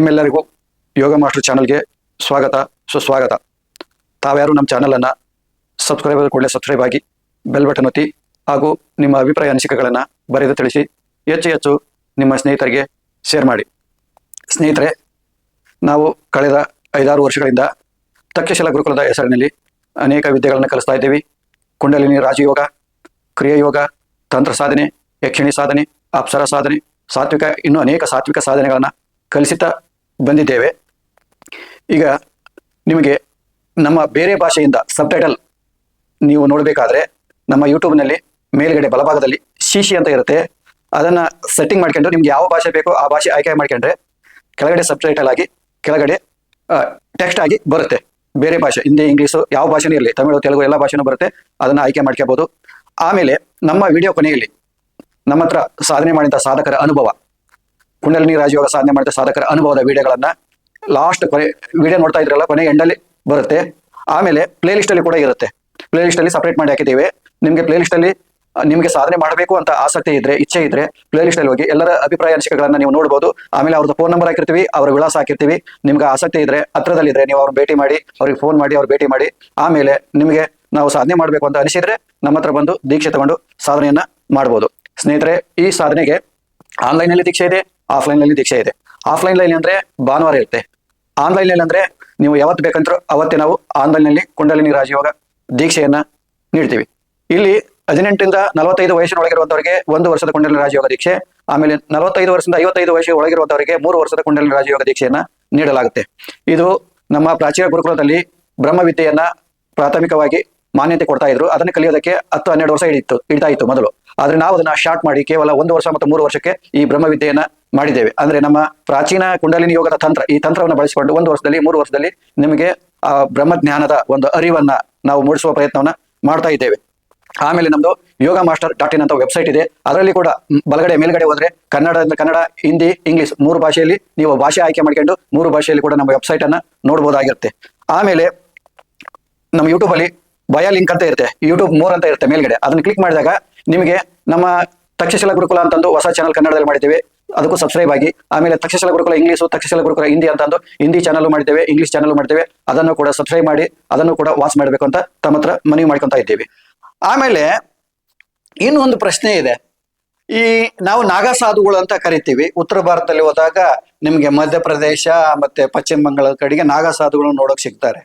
ನಿಮ್ಮೆಲ್ಲರಿಗೂ ಯೋಗ ಮಾಸ್ಟರ್ ಚಾನಲ್ಗೆ ಸ್ವಾಗತ. ಸುಸ್ವಾಗತ. ತಾವ್ಯಾರು ನಮ್ಮ ಚಾನಲನ್ನು ಸಬ್ಸ್ಕ್ರೈಬ್ ಕೂಡಲೇ ಸಬ್ಸ್ಕ್ರೈಬ್ ಆಗಿ ಬೆಲ್ ಬಟನ್ ಒತ್ತಿ ಹಾಗೂ ನಿಮ್ಮ ಅಭಿಪ್ರಾಯ ಅನಿಸಿಕೆಗಳನ್ನು ಬರೆದು ತಿಳಿಸಿ ಹೆಚ್ಚು ಹೆಚ್ಚು ನಿಮ್ಮ ಸ್ನೇಹಿತರಿಗೆ ಶೇರ್ ಮಾಡಿ. ಸ್ನೇಹಿತರೆ, ನಾವು ಕಳೆದ ಐದಾರು ವರ್ಷಗಳಿಂದ ತಕ್ಷಶಿಲ ಗುರುಕುಲದ ಹೆಸರಿನಲ್ಲಿ ಅನೇಕ ವಿದ್ಯೆಗಳನ್ನು ಕಲಿಸ್ತಾ ಇದ್ದೀವಿ. ಕುಂಡಲಿನಿ ರಾಜಯೋಗ, ಕ್ರಿಯಾಯೋಗ, ತಂತ್ರ ಸಾಧನೆ, ಯಕ್ಷಿಣಿ ಸಾಧನೆ, ಅಪ್ಸರ ಸಾಧನೆ, ಸಾತ್ವಿಕ ಇನ್ನೂ ಅನೇಕ ಸಾತ್ವಿಕ ಸಾಧನೆಗಳನ್ನು ಕಲಿಸುತ್ತಾ ಬಂದಿದ್ದೇವೆ. ಈಗ ನಿಮಗೆ ನಮ್ಮ ಬೇರೆ ಭಾಷೆಯಿಂದ ಸಬ್ಟೈಟಲ್ ನೀವು ನೋಡಬೇಕಾದ್ರೆ ನಮ್ಮ ಯೂಟ್ಯೂಬ್ನಲ್ಲಿ ಮೇಲ್ಗಡೆ ಬಲಭಾಗದಲ್ಲಿ ಶಿಶಿ ಅಂತ ಇರುತ್ತೆ. ಅದನ್ನು ಸೆಟ್ಟಿಂಗ್ ಮಾಡ್ಕೊಂಡು ನಿಮ್ಗೆ ಯಾವ ಭಾಷೆ ಬೇಕೋ ಆ ಭಾಷೆ ಆಯ್ಕೆ ಮಾಡ್ಕೊಂಡ್ರೆ ಕೆಳಗಡೆ ಸಬ್ಟೈಟಲ್ ಆಗಿ ಕೆಳಗಡೆ ಟೆಕ್ಸ್ಟ್ ಆಗಿ ಬರುತ್ತೆ. ಬೇರೆ ಭಾಷೆ, ಹಿಂದಿ, ಇಂಗ್ಲೀಷು ಯಾವ ಭಾಷೆನೂ ಇರಲಿ, ತಮಿಳು, ತೆಲುಗು ಎಲ್ಲ ಭಾಷೆನೂ ಬರುತ್ತೆ. ಅದನ್ನು ಆಯ್ಕೆ ಮಾಡ್ಕೋಬೋದು. ಆಮೇಲೆ ನಮ್ಮ ವಿಡಿಯೋ ಕೊನೆಯಲ್ಲಿ ನಮ್ಮ ಹತ್ರ ಸಾಧನೆ ಮಾಡಿದ ಸಾಧಕರ ಅನುಭವ. ಕುಂಡಲಿನಿ ರಾಜಯೋಗ ಸಾಧನೆ ಮಾಡಿದ ಸಾಧಕರ ಅನುಭವದ ವಿಡಿಯೋಗಳನ್ನ ಲಾಸ್ಟ್ ಕೊನೆ ವಿಡಿಯೋ ನೋಡ್ತಾ ಇದ್ರಲ್ಲ, ಕೊನೆ ಎಂಡಲ್ಲಿ ಬರುತ್ತೆ. ಆಮೇಲೆ ಪ್ಲೇ ಲಿಸ್ಟ್ ಅಲ್ಲಿ ಕೂಡ ಇರುತ್ತೆ. ಪ್ಲೇ ಲಿಸ್ಟ್ ಅಲ್ಲಿ ಸಪರೇಟ್ ಮಾಡಿ ಹಾಕಿದ್ದೀವಿ. ನಿಮಗೆ ಪ್ಲೇ ಲಿಸ್ಟ್ ಅಲ್ಲಿ ನಿಮಗೆ ಸಾಧನೆ ಮಾಡಬೇಕು ಅಂತ ಆಸಕ್ತಿ ಇದ್ರೆ, ಇಚ್ಛೆ ಇದ್ರೆ ಪ್ಲೇ ಲಿಸ್ಟ್ ಅಲ್ಲಿ ಹೋಗಿ ಎಲ್ಲರ ಅಭಿಪ್ರಾಯ ಅನಿಸಿಕೆಗಳನ್ನ ನೀವು ನೋಡಬಹುದು ಆಮೇಲೆ ಅವ್ರದ್ದು ಫೋನ್ ನಂಬರ್ ಹಾಕಿರ್ತೀವಿ, ಅವ್ರ ವಿಳಾಸ ಹಾಕಿರ್ತೀವಿ. ನಿಮ್ಗೆ ಆಸಕ್ತಿ ಇದ್ರೆ, ಹತ್ರದಲ್ಲಿದ್ರೆ ನೀವು ಅವ್ರನ್ನ ಭೇಟಿ ಮಾಡಿ, ಅವ್ರಿಗೆ ಫೋನ್ ಮಾಡಿ, ಅವ್ರು ಭೇಟಿ ಮಾಡಿ. ಆಮೇಲೆ ನಿಮಗೆ ನಾವು ಸಾಧನೆ ಮಾಡಬೇಕು ಅಂತ ಅನಿಸಿದ್ರೆ ನಮ್ಮ ಹತ್ರ ಬಂದು ದೀಕ್ಷೆ ತಗೊಂಡು ಸಾಧನೆಯನ್ನ ಮಾಡ್ಬೋದು. ಸ್ನೇಹಿತರೆ, ಈ ಸಾಧನೆಗೆ ಆನ್ಲೈನ್ ಅಲ್ಲಿ ದೀಕ್ಷೆ ಇದೆ. ಆಫ್ಲೈನ್ನಲ್ಲಿ ದೀಕ್ಷೆ ಇದೆ. ಆಫ್ಲೈನ್ನಲ್ಲಿ ಅಂದ್ರೆ ಭಾನುವಾರ ಇರುತ್ತೆ. ಆನ್ಲೈನ್ನಲ್ಲಿ ಅಂದ್ರೆ ನೀವು ಯಾವತ್ತು ಬೇಕಂತರೂ ಅವತ್ತೇ ನಾವು ಆನ್ಲೈನ್ನಲ್ಲಿ ಕುಂಡಲಿನಿ ರಾಜಯೋಗ ದೀಕ್ಷೆಯನ್ನ ನೀಡ್ತೀವಿ. ಇಲ್ಲಿ ಹದಿನೆಂಟರಿಂದ ನಲವತ್ತೈದು ವಯಸ್ಸಿನ ಒಳಗಿರುವಂತವರಿಗೆ ಒಂದು ವರ್ಷದ ಕುಂಡಲಿನಿ ರಾಜಯೋಗ ದೀಕ್ಷೆ, ಆಮೇಲೆ ನಲವತ್ತೈದು ವರ್ಷದಿಂದ ಐವತ್ತೈದು ವಯಸ್ಸಿನ ಒಳಗಿರುವಂತವರಿಗೆ ಮೂರು ವರ್ಷದ ಕುಂಡಲಿನಿ ರಾಜಯೋಗ ದೀಕ್ಷೆಯನ್ನ ನೀಡಲಾಗುತ್ತೆ. ಇದು ನಮ್ಮ ಪ್ರಾಚೀನ ಗುರುಕುಲದಲ್ಲಿ ಬ್ರಹ್ಮವಿದ್ಯೆಯನ್ನ ಪ್ರಾಥಮಿಕವಾಗಿ ಮಾನ್ಯತೆ ಕೊಡ್ತಾ ಇದ್ರು. ಅದನ್ನು ಕಲಿಯೋದಕ್ಕೆ ಹತ್ತು ಹನ್ನೆರಡು ವರ್ಷ ಹಿಡಿತು ಹಿಡಿತಾ ಇತ್ತು ಮೊದಲು. ಆದ್ರೆ ನಾವು ಅದನ್ನ ಶಾರ್ಟ್ ಮಾಡಿ ಕೇವಲ ಒಂದು ವರ್ಷ ಮತ್ತು ಮೂರು ವರ್ಷಕ್ಕೆ ಈ ಬ್ರಹ್ಮವಿದ್ಯೆಯನ್ನ ಮಾಡಿದ್ದೇವೆ. ಅಂದ್ರೆ ನಮ್ಮ ಪ್ರಾಚೀನ ಕುಂಡಲಿನಿ ಯೋಗದ ತಂತ್ರ, ಈ ತಂತ್ರವನ್ನು ಬಳಸಿಕೊಂಡು ಒಂದು ವರ್ಷದಲ್ಲಿ, ಮೂರು ವರ್ಷದಲ್ಲಿ ನಿಮಗೆ ಆ ಬ್ರಹ್ಮಜ್ಞಾನದ ಒಂದು ಅರಿವನ್ನ ನಾವು ಮೂಡಿಸುವ ಪ್ರಯತ್ನವನ್ನ ಮಾಡ್ತಾ ಇದ್ದೇವೆ. ಆಮೇಲೆ ನಮ್ದು ಯೋಗ ಮಾಸ್ಟರ್ ಡಾಟ್ ಇನ್ ಅಂತ ವೆಬ್ಸೈಟ್ ಇದೆ. ಅದರಲ್ಲಿ ಕೂಡ ಬಲಗಡೆ ಮೇಲ್ಗಡೆ ಹೋದ್ರೆ ಕನ್ನಡ ಕನ್ನಡ, ಹಿಂದಿ, ಇಂಗ್ಲಿಷ್ ಮೂರು ಭಾಷೆಯಲ್ಲಿ ನೀವು ಭಾಷೆ ಆಯ್ಕೆ ಮಾಡ್ಕೊಂಡು ಮೂರು ಭಾಷೆಯಲ್ಲಿ ಕೂಡ ನಮ್ಮ ವೆಬ್ಸೈಟ್ ಅನ್ನ ನೋಡಬಹುದಾಗಿರುತ್ತೆ ಆಮೇಲೆ ನಮ್ಮ ಯೂಟ್ಯೂಬ್ ಅಲ್ಲಿ ಬಯಾ ಲಿಂಕ್ ಅಂತ ಇರುತ್ತೆ. ಯೂಟ್ಯೂಬ್ ಮೋರ್ ಅಂತ ಇರುತ್ತೆ ಮೇಲ್ಗಡೆ. ಅದನ್ನ ಕ್ಲಿಕ್ ಮಾಡಿದಾಗ ನಿಮಗೆ ನಮ್ಮ ತಕ್ಷಶಿಲ ಗುರುಕುಲ ಅಂತಂದು ಹೊಸ ಚಾನಲ್ ಕನ್ನಡದಲ್ಲಿ ಮಾಡಿದ್ದೇವೆ. ಅದಕ್ಕೂ ಸಬ್ಸ್ಕ್ರೈಬ್ ಆಗಿ. ಆಮೇಲೆ ತಕ್ಷಶಿಲ ಗುರುಕುಲ ಇಂಗ್ಲೀಷು ತಕ್ಷಶಿಲ ಗುರುಕುಲ ಹಿಂದಿ ಅಂತಂದು ಹಿಂದಿ ಚಾನಲ್ ಮಾಡಿದ್ದೇವೆ ಇಂಗ್ಲಿಷ್ ಚಾನಲ್ ಮಾಡ್ತೇವೆ ಅದನ್ನು ಕೂಡ ಸಬ್ಸ್ಕ್ರೈಬ್ ಮಾಡಿ, ಅದನ್ನು ಕೂಡ ವಾಚ್ ಮಾಡಬೇಕು ಅಂತ ತಮ್ಮ ಹತ್ರ ಮನವಿ ಮಾಡ್ಕೊಂತ ಇದ್ದೀವಿ. ಆಮೇಲೆ ಇನ್ನೊಂದು ಪ್ರಶ್ನೆ ಇದೆ. ಈ ನಾವು ನಾಗಸಾಧುಗಳು ಅಂತ ಕರಿತೀವಿ. ಉತ್ತರ ಭಾರತದಲ್ಲಿ ಹೋದಾಗ ನಿಮಗೆ ಮಧ್ಯಪ್ರದೇಶ ಮತ್ತೆ ಪಶ್ಚಿಮ ಬಂಗಾಳದ ಕಡೆಗೆ ನಾಗಸಾಧುಗಳು ನೋಡೋಕ್ ಸಿಗ್ತಾರೆ.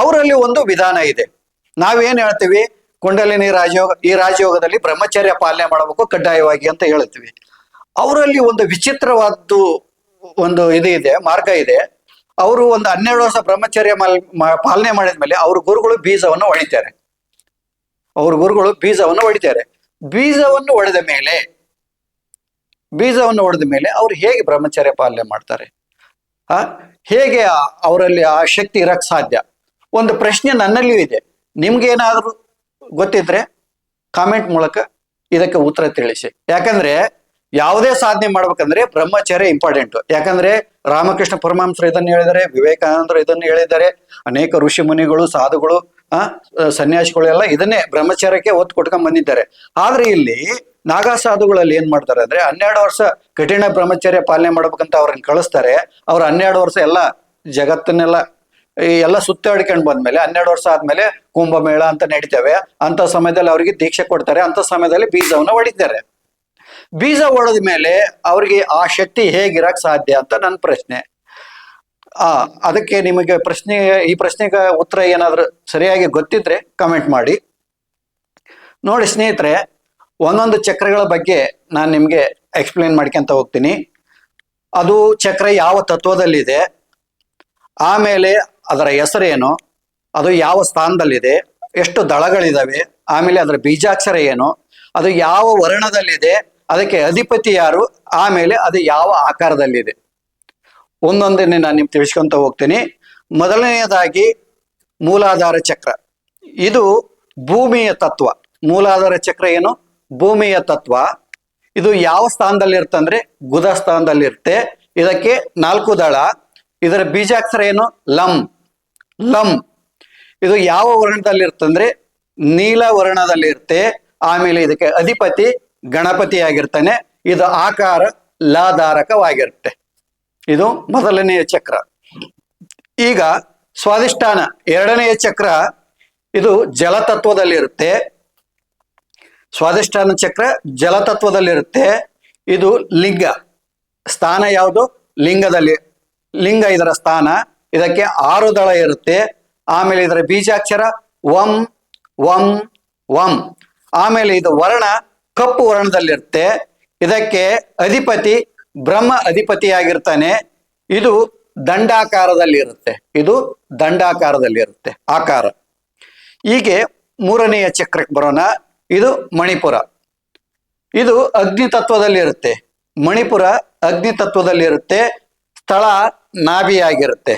ಅವರಲ್ಲಿ ಒಂದು ವಿಧಾನ ಇದೆ. ನಾವೇನ್ ಹೇಳ್ತೀವಿ? ಕುಂಡಲಿನಿ ರಾಜಯೋಗ, ಈ ರಾಜಯೋಗದಲ್ಲಿ ಬ್ರಹ್ಮಚರ್ಯ ಪಾಲನೆ ಮಾಡಬೇಕು ಕಡ್ಡಾಯವಾಗಿ ಅಂತ ಹೇಳ್ತೀವಿ. ಅವರಲ್ಲಿ ಒಂದು ವಿಚಿತ್ರವಾದ್ದು ಒಂದು ಇದು ಇದೆ, ಮಾರ್ಗ ಇದೆ. ಅವರು ಒಂದು ಹನ್ನೆರಡು ವರ್ಷ ಬ್ರಹ್ಮಚರ್ಯ ಪಾಲನೆ ಮಾಡಿದ ಮಾಡಿದ್ಮೇಲೆ ಅವ್ರ ಗುರುಗಳು ಬೀಜವನ್ನು ಹೊಡಿತಾರೆ ಅವ್ರ ಗುರುಗಳು ಬೀಜವನ್ನು ಹೊಡಿತಾರೆ ಬೀಜವನ್ನು ಹೊಡೆದ ಮೇಲೆ, ಬೀಜವನ್ನು ಮೇಲೆ ಅವ್ರು ಹೇಗೆ ಬ್ರಹ್ಮಚರ್ಯ ಪಾಲನೆ ಮಾಡ್ತಾರೆ? ಆ, ಹೇಗೆ ಅವರಲ್ಲಿ ಆ ಶಕ್ತಿ ಇರಕ್ ಸಾಧ್ಯ? ಒಂದು ಪ್ರಶ್ನೆ ನನ್ನಲ್ಲಿಯೂ ಇದೆ. ನಿಮ್ಗೇನಾದ್ರೂ ಗೊತ್ತಿದ್ರೆ ಕಾಮೆಂಟ್ ಮೂಲಕ ಇದಕ್ಕೆ ಉತ್ತರ ತಿಳಿಸಿ. ಯಾಕಂದ್ರೆ ಯಾವುದೇ ಸಾಧನೆ ಮಾಡ್ಬೇಕಂದ್ರೆ ಬ್ರಹ್ಮಚರ್ಯ ಇಂಪಾರ್ಟೆಂಟ್ ಯಾಕಂದ್ರೆ ರಾಮಕೃಷ್ಣ ಪರಮಹಂಸರು ಇದನ್ನು ಹೇಳಿದ್ದಾರೆ, ವಿವೇಕಾನಂದರು ಇದನ್ನು ಹೇಳಿದ್ದಾರೆ, ಅನೇಕ ಋಷಿ ಮುನಿಗಳು, ಸಾಧುಗಳು, ಆ ಸನ್ಯಾಸಿಗಳು ಎಲ್ಲ ಇದನ್ನೇ ಬ್ರಹ್ಮಚಾರ್ಯಕ್ಕೆ ಒತ್ತು ಕೊಟ್ಕೊಂಡ್ ಬಂದಿದ್ದಾರೆ. ಆದ್ರೆ ಇಲ್ಲಿ ನಾಗಾ ಸಾಧುಗಳಲ್ಲಿ ಏನ್ ಮಾಡ್ತಾರೆ ಅಂದ್ರೆ ಹನ್ನೆರಡು ವರ್ಷ ಕಠಿಣ ಬ್ರಹ್ಮಚರ್ಯ ಪಾಲನೆ ಮಾಡ್ಬೇಕಂತ ಅವ್ರನ್ನ ಕಳಿಸ್ತಾರೆ. ಅವ್ರ ಹನ್ನೆರಡು ವರ್ಷ ಎಲ್ಲ ಜಗತ್ತನ್ನೆಲ್ಲ ಎಲ್ಲ ಸುತ್ತಾಡ್ಕೊಂಡ್ ಬಂದ್ಮೇಲೆ ಹನ್ನೆರಡು ವರ್ಷ ಆದ್ಮೇಲೆ ಕುಂಭಮೇಳ ಅಂತ ನಡೀತೇವೆ. ಅಂತ ಸಮಯದಲ್ಲಿ ಅವರಿಗೆ ದೀಕ್ಷೆ ಕೊಡ್ತಾರೆ. ಅಂತ ಸಮಯದಲ್ಲಿ ಬೀಜವನ್ನ ಹೊಡಿತಾರೆ ಬೀಜ ಹೊಡೆದ ಮೇಲೆ ಅವ್ರಿಗೆ ಆ ಶಕ್ತಿ ಹೇಗಿರಕ್ ಸಾಧ್ಯ ಅಂತ ನನ್ನ ಪ್ರಶ್ನೆ. ಆ, ಅದಕ್ಕೆ ನಿಮಗೆ ಪ್ರಶ್ನೆ, ಈ ಪ್ರಶ್ನೆಗೆ ಉತ್ತರ ಏನಾದರೂ ಸರಿಯಾಗಿ ಗೊತ್ತಿದ್ರೆ ಕಮೆಂಟ್ ಮಾಡಿ. ನೋಡಿ ಸ್ನೇಹಿತರೆ, ಒಂದೊಂದು ಚಕ್ರಗಳ ಬಗ್ಗೆ ನಾನು ನಿಮಗೆ ಎಕ್ಸ್ಪ್ಲೇನ್ ಮಾಡ್ಕೊಂತ ಹೋಗ್ತೀನಿ. ಅದು ಚಕ್ರ ಯಾವ ತತ್ವದಲ್ಲಿದೆ, ಆಮೇಲೆ ಅದರ ಹೆಸರೇನು, ಅದು ಯಾವ ಸ್ಥಾನದಲ್ಲಿದೆ, ಎಷ್ಟು ದಳಗಳಿದಾವೆ, ಆಮೇಲೆ ಅದರ ಬೀಜಾಕ್ಷರ ಏನು, ಅದು ಯಾವ ವರ್ಣದಲ್ಲಿದೆ ಅದಕ್ಕೆ ಅಧಿಪತಿ ಯಾರು? ಆಮೇಲೆ ಅದು ಯಾವ ಆಕಾರದಲ್ಲಿದೆ? ಒಂದೊಂದನ್ನೇ ನಾನು ನಿಮ್ಗೆ ತಿಳಿಸ್ಕೊಂತ ಹೋಗ್ತೀನಿ. ಮೊದಲನೆಯದಾಗಿ ಮೂಲಾಧಾರ ಚಕ್ರ. ಇದು ಭೂಮಿಯ ತತ್ವ. ಮೂಲಾಧಾರ ಚಕ್ರ ಏನು? ಭೂಮಿಯ ತತ್ವ. ಇದು ಯಾವ ಸ್ಥಾನದಲ್ಲಿರ್ತಂದ್ರೆ ಗುದ ಸ್ಥಾನದಲ್ಲಿರುತ್ತೆ. ಇದಕ್ಕೆ ನಾಲ್ಕು ದಳ. ಇದರ ಬೀಜಾಕ್ಷರ ಏನು? ಲಂ. ಲಂ. ಇದು ಯಾವ ವರ್ಣದಲ್ಲಿರುತ್ತಂದ್ರೆ ನೀಲ ವರ್ಣದಲ್ಲಿರುತ್ತೆ. ಆಮೇಲೆ ಇದಕ್ಕೆ ಅಧಿಪತಿ ಗಣಪತಿ ಆಗಿರ್ತಾನೆ ಇದು ಆಕಾರ ಲಾಧಾರಕವಾಗಿರುತ್ತೆ. ಇದು ಮೊದಲನೆಯ ಚಕ್ರ. ಈಗ ಸ್ವಾದಿಷ್ಠಾನ ಎರಡನೆಯ ಚಕ್ರ ಇದು ಜಲತತ್ವದಲ್ಲಿರುತ್ತೆ. ಸ್ವಾದಿಷ್ಠಾನ ಚಕ್ರ ಜಲತತ್ವದಲ್ಲಿರುತ್ತೆ. ಇದು ಲಿಂಗ. ಸ್ಥಾನ ಯಾವುದು? ಲಿಂಗದಲ್ಲಿ. ಲಿಂಗ ಇದರ ಸ್ಥಾನ. ಇದಕ್ಕೆ ಆರು ದಳ ಇರುತ್ತೆ. ಆಮೇಲೆ ಇದರ ಬೀಜಾಕ್ಷರ ವಂ ವಂ ವಂ ಆಮೇಲೆ ಇದು ವರ್ಣ. ಕಪ್ಪು ವರ್ಣದಲ್ಲಿರುತ್ತೆ. ಇದಕ್ಕೆ ಅಧಿಪತಿ, ಬ್ರಹ್ಮ ಅಧಿಪತಿಯಾಗಿರ್ತಾನೆ. ಇದು ದಂಡಾಕಾರದಲ್ಲಿರುತ್ತೆ. ಇದು ದಂಡಾಕಾರದಲ್ಲಿರುತ್ತೆ. ಆಕಾರ. ಹೀಗೆ ಮೂರನೆಯ ಚಕ್ರಕ್ಕೆ ಬರೋಣ. ಇದು ಮಣಿಪುರ. ಇದು ಅಗ್ನಿ ತತ್ವದಲ್ಲಿ ಇರುತ್ತೆ ಮಣಿಪುರ ಅಗ್ನಿ ತತ್ವದಲ್ಲಿ ಇರುತ್ತೆ ಸ್ಥಳ ನಾಭಿಯಾಗಿರುತ್ತೆ.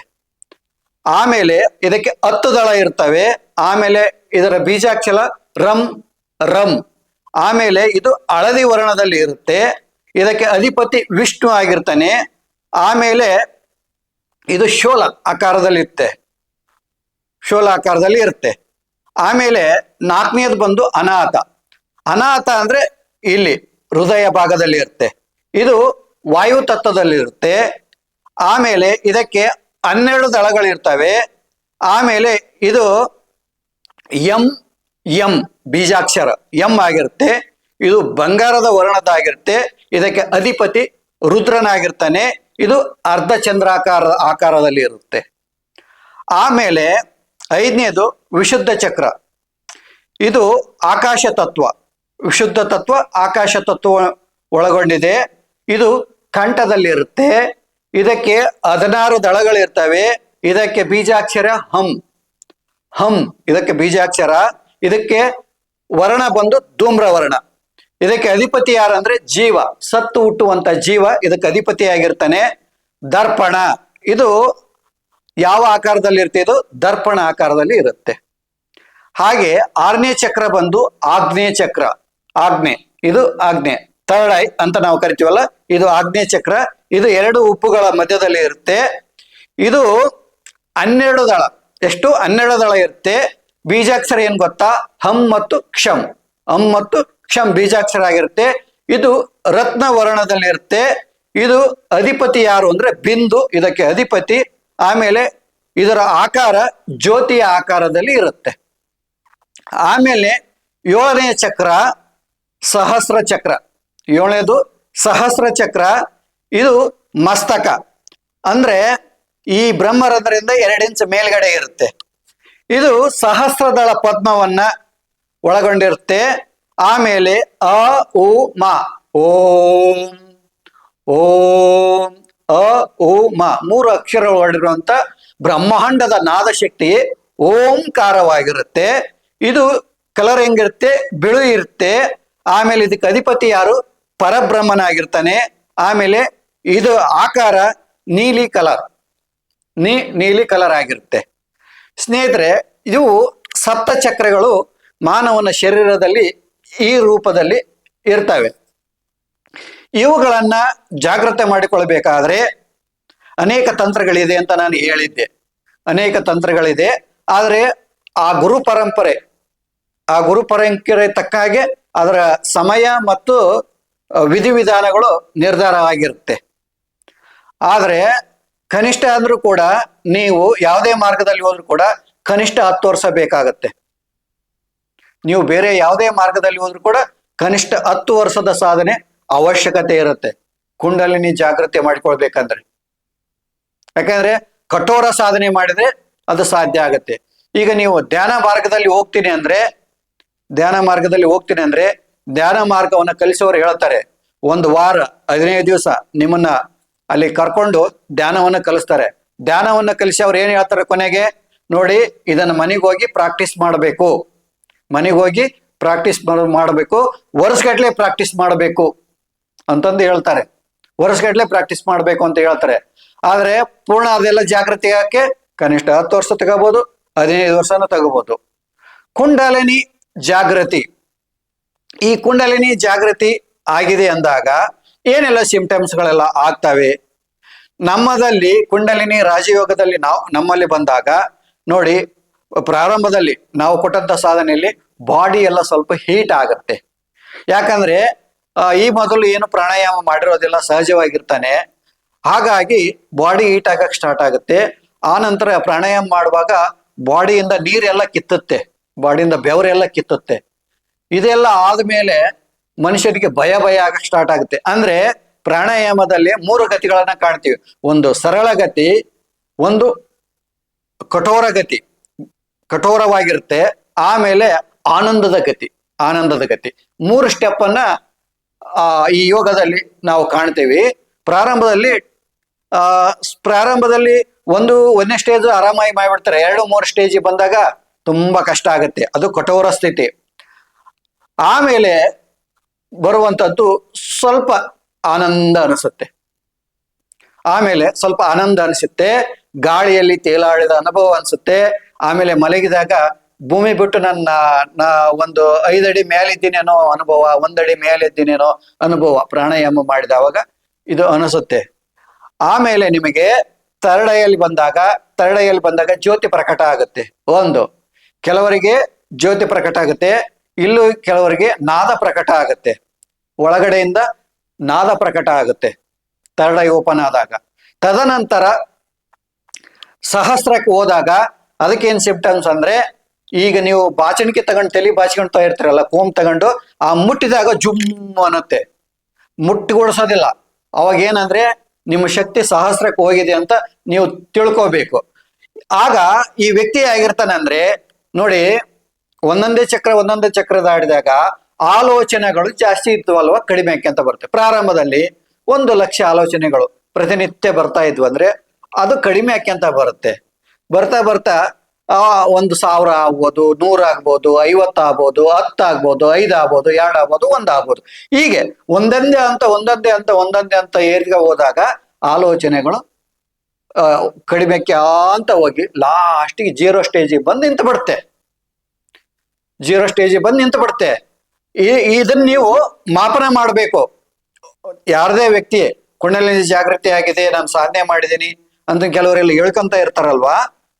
ಆಮೇಲೆ ಇದಕ್ಕೆ ಹತ್ತು ದಳ ಇರ್ತವೆ. ಆಮೇಲೆ ಇದರ ಬೀಜಾಕ್ಷಲ ರಂ ರಂ. ಆಮೇಲೆ ಇದು ಹಳದಿ ವರ್ಣದಲ್ಲಿ ಇರುತ್ತೆ. ಇದಕ್ಕೆ ಅಧಿಪತಿ ವಿಷ್ಣು ಆಗಿರ್ತಾನೆ. ಆಮೇಲೆ ಇದು ಶೋಲ ಆಕಾರದಲ್ಲಿ ಇರುತ್ತೆ. ಶೋಲ ಆಕಾರದಲ್ಲಿ ಇರುತ್ತೆ. ಆಮೇಲೆ ನಾಲ್ಕನೇದು ಬಂದು ಅನಾಥ. ಅನಾಥ ಅಂದ್ರೆ ಇಲ್ಲಿ ಹೃದಯ ಭಾಗದಲ್ಲಿ ಇರುತ್ತೆ. ಇದು ವಾಯು ತತ್ವದಲ್ಲಿರುತ್ತೆ ಆಮೇಲೆ ಇದಕ್ಕೆ ಹನ್ನೆರಡು ದಳಗಳಿರ್ತವೆ. ಆಮೇಲೆ ಇದು ಎಂ ಎಂ ಬೀಜಾಕ್ಷರ. ಎಂ ಆಗಿರುತ್ತೆ, ಇದು ಬಂಗಾರದ ವರ್ಣದಾಗಿರುತ್ತೆ ಇದಕ್ಕೆ ಅಧಿಪತಿ ರುದ್ರನಾಗಿರ್ತಾನೆ, ಇದು ಅರ್ಧ ಚಂದ್ರಾಕಾರ ಆಕಾರದಲ್ಲಿ ಇರುತ್ತೆ. ಆಮೇಲೆ ಐದನೇದು ವಿಶುದ್ಧ ಚಕ್ರ. ಇದು ಆಕಾಶ ತತ್ವ. ವಿಶುದ್ಧ ತತ್ವ ಆಕಾಶ ತತ್ವ ಒಳಗೊಂಡಿದೆ. ಇದು ಕಂಠದಲ್ಲಿರುತ್ತೆ ಇದಕ್ಕೆ ಹದಿನಾರು ದಳಗಳಿರ್ತವೆ. ಇದಕ್ಕೆ ಬೀಜಾಕ್ಷರ ಹಂ. ಹಂ, ಇದಕ್ಕೆ ಬೀಜಾಕ್ಷರ. ಇದಕ್ಕೆ ವರ್ಣ ಬಂದು ಧೂಮ್ರ ವರ್ಣ. ಇದಕ್ಕೆ ಅಧಿಪತಿ ಯಾರಂದ್ರೆ ಜೀವ. ಸತ್ತು ಹುಟ್ಟುವಂತ ಜೀವ ಇದಕ್ಕೆ ಅಧಿಪತಿಯಾಗಿರ್ತಾನೆ ದರ್ಪಣ. ಇದು ಯಾವ ಆಕಾರದಲ್ಲಿ ಇರುತ್ತೆ? ಇದು ದರ್ಪಣ ಆಕಾರದಲ್ಲಿ ಇರುತ್ತೆ. ಹಾಗೆ ಆರನೇ ಚಕ್ರ ಬಂದು ಆಗ್ನೇಯ ಚಕ್ರ. ಆಗ್ನೆ. ಇದು ಆಗ್ನೆ. ಥರ್ಡ್ ಐ ಅಂತ ನಾವು ಕರಿತೀವಲ್ಲ, ಇದು ಆಗ್ನೇಯ ಚಕ್ರ. ಇದು ಎರಡು ಉಪ್ಪುಗಳ ಮಧ್ಯದಲ್ಲಿ ಇರುತ್ತೆ. ಇದು ಹನ್ನೆರಡು ದಳ. ಎಷ್ಟು? ಹನ್ನೆರಡು ದಳ ಇರುತ್ತೆ. ಬೀಜಾಕ್ಷರ ಏನ್ ಗೊತ್ತಾ? ಹಂ ಮತ್ತು ಕ್ಷಂ. ಹಂ ಮತ್ತು ಕ್ಷಂ ಬೀಜಾಕ್ಷರ ಆಗಿರುತ್ತೆ ಇದು ರತ್ನ ವರ್ಣದಲ್ಲಿ ಇರುತ್ತೆ ಇದು ಅಧಿಪತಿ ಯಾರು ಅಂದ್ರೆ ಬಿಂದು, ಇದಕ್ಕೆ ಅಧಿಪತಿ. ಆಮೇಲೆ ಇದರ ಆಕಾರ ಜ್ಯೋತಿಯ ಆಕಾರದಲ್ಲಿ ಇರುತ್ತೆ. ಆಮೇಲೆ ಏಳನೇ ಚಕ್ರ ಸಹಸ್ರ ಚಕ್ರ. ಏಳನೇದು ಸಹಸ್ರ ಚಕ್ರ. ಇದು ಮಸ್ತಕ. ಅಂದ್ರೆ ಈ ಬ್ರಹ್ಮರಂಧ್ರದಿಂದ ಎರಡು ಇಂಚ್ ಮೇಲ್ಗಡೆ ಇರುತ್ತೆ. ಇದು ಸಹಸ್ರದಳ ಪದ್ಮವನ್ನ ಒಳಗೊಂಡಿರುತ್ತೆ. ಆಮೇಲೆ ಅ, ಉ, ಮ. ಓಂ ಓಂ, ಅ, ಉ, ಮ. ಮೂರು ಅಕ್ಷರ ಒಳಗಿರುವಂತ ಬ್ರಹ್ಮಾಂಡದ ನಾದಶಕ್ತಿ ಓಂಕಾರವಾಗಿರುತ್ತೆ. ಇದು ಕಲರ್ ಹೆಂಗಿರುತ್ತೆ? ಬಿಳು ಇರುತ್ತೆ. ಆಮೇಲೆ ಇದಕ್ಕೆ ಅಧಿಪತಿ ಯಾರು? ಪರಬ್ರಹ್ಮನಾಗಿರ್ತಾನೆ. ಆಮೇಲೆ ಇದು ಆಕಾರ ನೀಲಿ ಕಲರ್. ನೀ, ನೀಲಿ ಕಲರ್ ಆಗಿರುತ್ತೆ. ಸ್ನೇಹಿತರೆ ಇವು ಸಪ್ತ ಚಕ್ರಗಳು ಮಾನವನ ಶರೀರದಲ್ಲಿ ಈ ರೂಪದಲ್ಲಿ ಇರ್ತವೆ. ಇವುಗಳನ್ನು ಜಾಗ್ರತೆ ಮಾಡಿಕೊಳ್ಬೇಕಾದ್ರೆ ಅನೇಕ ತಂತ್ರಗಳಿದೆ ಅಂತ ನಾನು ಹೇಳಿದ್ದೆ. ಅನೇಕ ತಂತ್ರಗಳಿದೆ. ಆದರೆ ಆ ಗುರು ಪರಂಪರೆ, ಆ ಗುರು ಪರಂಪರೆ ತಕ್ಕ ಹಾಗೆ ಅದರ ಸಮಯ ಮತ್ತು ವಿಧಿವಿಧಾನಗಳು ನಿರ್ಧಾರವಾಗಿರುತ್ತೆ. ಆದರೆ ಕನಿಷ್ಠ ಅಂದ್ರೂ ಕೂಡ ನೀವು ಯಾವುದೇ ಮಾರ್ಗದಲ್ಲಿ ಹೋದ್ರೂ ಕೂಡ ಕನಿಷ್ಠ ಹತ್ತು ವರ್ಷ ಬೇಕಾಗತ್ತೆ. ನೀವು ಬೇರೆ ಯಾವುದೇ ಮಾರ್ಗದಲ್ಲಿ ಹೋದ್ರೂ ಕೂಡ ಕನಿಷ್ಠ ಹತ್ತು ವರ್ಷದ ಸಾಧನೆ ಅವಶ್ಯಕತೆ ಇರುತ್ತೆ. ಕುಂಡಲಿನಿ ಜಾಗೃತಿ ಮಾಡಿಕೊಳ್ಬೇಕಂದ್ರೆ. ಯಾಕಂದ್ರೆ ಕಠೋರ ಸಾಧನೆ ಮಾಡಿದ್ರೆ ಅದು ಸಾಧ್ಯ ಆಗತ್ತೆ. ಈಗ ನೀವು ಧ್ಯಾನ ಮಾರ್ಗದಲ್ಲಿ ಹೋಗ್ತೀನಿ ಅಂದ್ರೆ, ಧ್ಯಾನ ಮಾರ್ಗದಲ್ಲಿ ಹೋಗ್ತೀನಿ ಅಂದ್ರೆ ಧ್ಯಾನ ಮಾರ್ಗವನ್ನ ಕಲಿಸೋರು ಹೇಳ್ತಾರೆ, ಒಂದು ವಾರ, ಹದಿನೈದು ದಿವಸ ನಿಮ್ಮನ್ನ ಅಲ್ಲಿ ಕರ್ಕೊಂಡು ಧ್ಯಾನವನ್ನ ಕಲಿಸ್ತಾರೆ. ಧ್ಯಾನವನ್ನ ಕಲಿಸಿ ಅವ್ರು ಏನ್ ಹೇಳ್ತಾರೆ ಕೊನೆಗೆ? ನೋಡಿ, ಇದನ್ನ ಮನೆಗೆ ಹೋಗಿ ಪ್ರಾಕ್ಟೀಸ್ ಮಾಡಬೇಕು. ಮನೆಗೆ ಹೋಗಿ ಪ್ರಾಕ್ಟೀಸ್ ಮಾಡಬೇಕು. ವರ್ಷಗಟ್ಲೆ ಪ್ರಾಕ್ಟೀಸ್ ಮಾಡಬೇಕು ಅಂತಂದು ಹೇಳ್ತಾರೆ. ವರ್ಷಗಟ್ಲೆ ಪ್ರಾಕ್ಟೀಸ್ ಮಾಡಬೇಕು ಅಂತ ಹೇಳ್ತಾರೆ. ಆದ್ರೆ ಪೂರ್ಣ ಅದೆಲ್ಲ ಜಾಗೃತಿ ಹಾಕಿ ಕನಿಷ್ಠ ಹತ್ತು ವರ್ಷ ತಗೋಬಹುದು ಹದಿನೈದು ವರ್ಷನೂ ತಗೋಬಹುದು ಕುಂಡಲಿನಿ ಜಾಗೃತಿ ಈ ಕುಂಡಲಿನಿ ಜಾಗೃತಿ ಆಗಿದೆ ಅಂದಾಗ ಏನೆಲ್ಲ ಸಿಂಪ್ಟಮ್ಸ್ಗಳೆಲ್ಲ ಆಗ್ತವೆ? ನಮ್ಮದಲ್ಲಿ ಕುಂಡಲಿನಿ ರಾಜಯೋಗದಲ್ಲಿ ನಾವು, ನಮ್ಮಲ್ಲಿ ಬಂದಾಗ, ನೋಡಿ, ಪ್ರಾರಂಭದಲ್ಲಿ ನಾವು ಕೊಟ್ಟಂತ ಸಾಧನೆಯಲ್ಲಿ ಬಾಡಿ ಎಲ್ಲ ಸ್ವಲ್ಪ ಹೀಟ್ ಆಗುತ್ತೆ. ಯಾಕಂದ್ರೆ ಈ ಮೊದಲು ಏನು ಪ್ರಾಣಾಯಾಮ ಮಾಡಿರೋದೆಲ್ಲ ಸಹಜವಾಗಿರ್ತಾನೆ. ಹಾಗಾಗಿ ಬಾಡಿ ಹೀಟ್ ಆಗಕ್ಕೆ ಸ್ಟಾರ್ಟ್ ಆಗುತ್ತೆ. ಆ ನಂತರ ಪ್ರಾಣಾಯಾಮ ಮಾಡುವಾಗ ಬಾಡಿಯಿಂದ ನೀರೆಲ್ಲ ಕಿತ್ತುತ್ತೆ. ಬಾಡಿಯಿಂದ ಬೆವರೆಲ್ಲ ಕಿತ್ತುತ್ತೆ. ಇದೆಲ್ಲ ಆದ್ಮೇಲೆ ಮನುಷ್ಯನಿಗೆ ಭಯ ಭಯ ಆಗ ಸ್ಟಾರ್ಟ್ ಆಗುತ್ತೆ. ಅಂದ್ರೆ ಪ್ರಾಣಾಯಾಮದಲ್ಲಿ ಮೂರು ಗತಿಗಳನ್ನ ಕಾಣ್ತೀವಿ. ಒಂದು ಸರಳ ಗತಿ, ಒಂದು ಕಠೋರ ಗತಿ. ಕಠೋರವಾಗಿರುತ್ತೆ, ಆಮೇಲೆ ಆನಂದದ ಗತಿ ಆನಂದದ ಗತಿ. ಮೂರು ಸ್ಟೆಪ್ ಅನ್ನ ಈ ಯೋಗದಲ್ಲಿ ನಾವು ಕಾಣ್ತೀವಿ. ಪ್ರಾರಂಭದಲ್ಲಿ, ಆ, ಪ್ರಾರಂಭದಲ್ಲಿ ಒಂದು, ಒಂದನೇ ಸ್ಟೇಜ್ ಆರಾಮಾಗಿ ಮಾಡಿಬಿಡ್ತಾರೆ. ಎರಡು, ಮೂರು ಸ್ಟೇಜ್ ಬಂದಾಗ ತುಂಬಾ ಕಷ್ಟ ಆಗುತ್ತೆ. ಅದು ಕಠೋರ ಸ್ಥಿತಿ. ಆಮೇಲೆ ಬರುವಂತದ್ದು ಸ್ವಲ್ಪ ಆನಂದ ಅನಿಸುತ್ತೆ. ಆಮೇಲೆ ಸ್ವಲ್ಪ ಆನಂದ ಅನಿಸುತ್ತೆ, ಗಾಳಿಯಲ್ಲಿ ತೇಲಾಡಿದ ಅನುಭವ ಅನಿಸುತ್ತೆ, ಆಮೇಲೆ ಮಲಗಿದಾಗ ಭೂಮಿ ಬಿಟ್ಟು ನನ್ನ, ನಾ ಒಂದು ಐದಡಿ ಮೇಲಿದ್ದೀನೇನೋ ಅನುಭವ, ಒಂದಡಿ ಮೇಲಿದ್ದೀನೇನೋ ಅನುಭವ ಪ್ರಾಣಾಯಾಮ ಮಾಡಿದವಾಗ ಇದು ಅನಿಸುತ್ತೆ. ಆಮೇಲೆ ನಿಮಗೆ ತರಡೆಯಲ್ಲಿ ಬಂದಾಗ ತರಡೆಯಲ್ಲಿ ಬಂದಾಗ ಜ್ಯೋತಿ ಪ್ರಕಟ ಆಗುತ್ತೆ. ಒಂದು, ಕೆಲವರಿಗೆ ಜ್ಯೋತಿ ಪ್ರಕಟ ಆಗುತ್ತೆ ಇಲ್ಲೂ ಕೆಲವರಿಗೆ ನಾದ ಪ್ರಕಟ ಆಗುತ್ತೆ. ಒಳಗಡೆಯಿಂದ ನಾದ ಪ್ರಕಟ ಆಗುತ್ತೆ. ತರಡ ಓಪನ್ ಆದಾಗ. ತದನಂತರ ಸಹಸ್ರಕ್ಕೆ ಹೋದಾಗ ಅದಕ್ಕೇನು ಸಿಂಪ್ಟಮ್ಸ್ ಅಂದ್ರೆ ಈಗ ನೀವು ಬಾಚಣಿಕೆ ತಗೊಂಡು ತಲೆ ಬಾಚ್ಕೊಂಡ್ತಾ ಇರ್ತೀರಲ್ಲ, ಕೋಮ್ ತಗೊಂಡು ಆ ಮುಟ್ಟಿದಾಗ ಜುಮ್ ಅನ್ನುತ್ತೆ. ಮುಟ್ಟಿಗೊಳಿಸೋದಿಲ್ಲ. ಅವಾಗ ಏನಂದ್ರೆ ನಿಮ್ಮ ಶಕ್ತಿ ಸಹಸ್ರಕ್ಕೆ ಹೋಗಿದೆ ಅಂತ ನೀವು ತಿಳ್ಕೋಬೇಕು. ಆಗ ಈ ವ್ಯಕ್ತಿ ಆಗಿರ್ತಾನೆ ಅಂದ್ರೆ ನೋಡಿ ಒಂದೊಂದೇ ಚಕ್ರ ಒಂದೊಂದೇ ಚಕ್ರ ದಾಡಿದಾಗ ಆಲೋಚನೆಗಳು ಜಾಸ್ತಿ ಇರ್ತವಲ್ವ? ಕಡಿಮೆ ಅಂತ ಬರುತ್ತೆ. ಪ್ರಾರಂಭದಲ್ಲಿ ಒಂದು ಲಕ್ಷ ಆಲೋಚನೆಗಳು ಪ್ರತಿನಿತ್ಯ ಬರ್ತಾ ಇದ್ವು ಅಂದ್ರೆ ಅದು ಕಡಿಮೆ ಅಂತ ಬರುತ್ತೆ. ಬರ್ತಾ ಬರ್ತಾ, ಆ, ಒಂದು ಸಾವಿರ ಆಗ್ಬೋದು, ನೂರ ಆಗ್ಬೋದು, ಐವತ್ತು ಆಗ್ಬೋದು, ಹತ್ತು ಆಗ್ಬೋದು, ಐದು ಆಗ್ಬೋದು, ಎರಡು ಆಗ್ಬೋದು, ಒಂದು ಆಗ್ಬೋದು. ಹೀಗೆ ಒಂದೊಂದೇ ಅಂತ ಒಂದೊಂದೇ ಅಂತ ಒಂದೊಂದೇ ಅಂತ ಏರಿಕೆ ಹೋದಾಗ ಆಲೋಚನೆಗಳು ಕಡಿಮೆ ಕಡಿಮೆಕ್ಕೆ ಅಂತ ಹೋಗಿ ಲಾಸ್ಟಿಗೆ ಜೀರೋ ಸ್ಟೇಜಿಗೆ ಬಂದು ನಿಂತು ಬಿಡುತ್ತೆ. ಜೀರೋ ಸ್ಟೇಜಿಗೆ ಬಂದು ನಿಂತು ಬಿಡುತ್ತೆ. ಈ ಇದನ್ನ ನೀವು ಮಾಪನ ಮಾಡಬೇಕು. ಯಾರದೇ ವ್ಯಕ್ತಿ, ಕುಂಡಲಿನಿ ಜಾಗೃತಿ ಆಗಿದೆ, ನಾನು ಸಾಧನೆ ಮಾಡಿದ್ದೀನಿ ಅಂತ ಕೆಲವರೆಲ್ಲ ಹೇಳ್ಕೊಂತ ಇರ್ತಾರಲ್ವಾ,